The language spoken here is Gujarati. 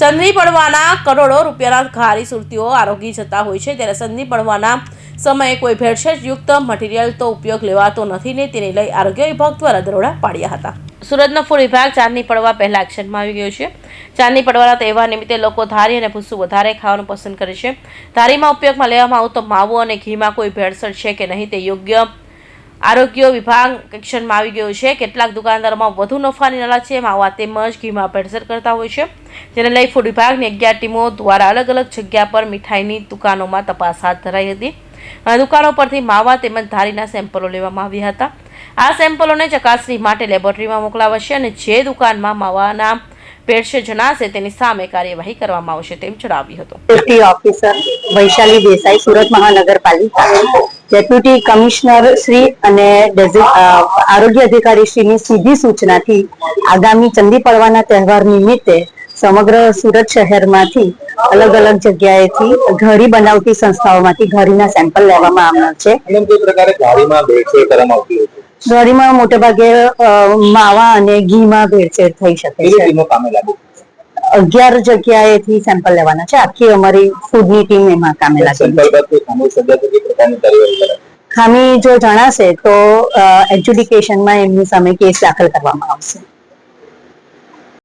ચંદ્રી પડવાના કરોડો રૂપિયાના ખારી સુરતીઓ આરોગી જતા હોય છે. ત્યારે ચંદની પડવાના સમયે કોઈ ભેળસેળયુક્ત મટીરિયલ તો ઉપયોગ લેવાતો નથી ને તેને લઈ આરોગ્ય વિભાગ દ્વારા દરોડા પાડ્યા હતા. સુરતનો ફૂડ વિભાગ ચાંદની પડવા પહેલા એક્શનમાં આવી ગયો છે. ચાંદની પડવાના તહેવાર નિમિત્તે લોકો ધારી અને ભૂસું વધારે ખાવાનું પસંદ કરે છે. ધારીમાં ઉપયોગમાં લેવામાં આવતો માવો અને ઘીમાં કોઈ ભેળસેળ છે કે નહીં તે યોગ્ય આરોગ્ય વિભાગ એક્શનમાં આવી ગયો છે. કેટલાક દુકાનદારોમાં વધુ નફાની લાલચે માવા તેમજ ઘીમાં ભેળસેળ કરતા હોય છે. જેને લઈ ફૂડ વિભાગની અગિયાર ટીમો દ્વારા અલગ અલગ જગ્યા પર મીઠાઈની દુકાનોમાં તપાસ હાથ ધરાઈ હતી. અને દુકાનો પરથી માવા તેમજ ધારીના સેમ્પલો લેવામાં આવ્યા હતા. આ સેમ્પલોને ચકાસણી માટે લેબોરેટરીમાં મોકલાવાશે અને જે દુકાનમાં માવાના ભેળસેળ જણાશે તેની સામે કાર્યવાહી કરવામાં આવશે તેમ જણાવ્યું હતું. વૈશાલી દેસાઈ સુરત મહાનગરપાલિકા. ડેપ્યુટી કમિશનર શ્રી અને આરોગ્ય અધિકારી શ્રીની સીધી સૂચનાથી આગામી ચંદી પડવાના તહેવાર નિમિત્તે સમગ્ર સુરત શહેરમાંથી અલગ અલગ જગ્યાએથી ઘડી બનાવતી સંસ્થાઓમાંથી ઘડીના સેમ્પલ લેવામાં આવનાર છે. ઘડીમાં કઈ પ્રકારે ગાડીમાં ભેળસેળ કરવામાં આવતી હોય છે. ઘરીમાં મોટે ભાગે માવા અને ઘીમાં ભેળસેળ થઈ શકે છે. અગિયાર જગ્યાએથી સેમ્પલ લેવાના છે. આખી અમારી ફૂડની ટીમ એમાં કામે કરે. ખામી જો જણાશે તો એજ્યુડિકેશનમાં એમની સામે કેસ દાખલ કરવામાં આવશે.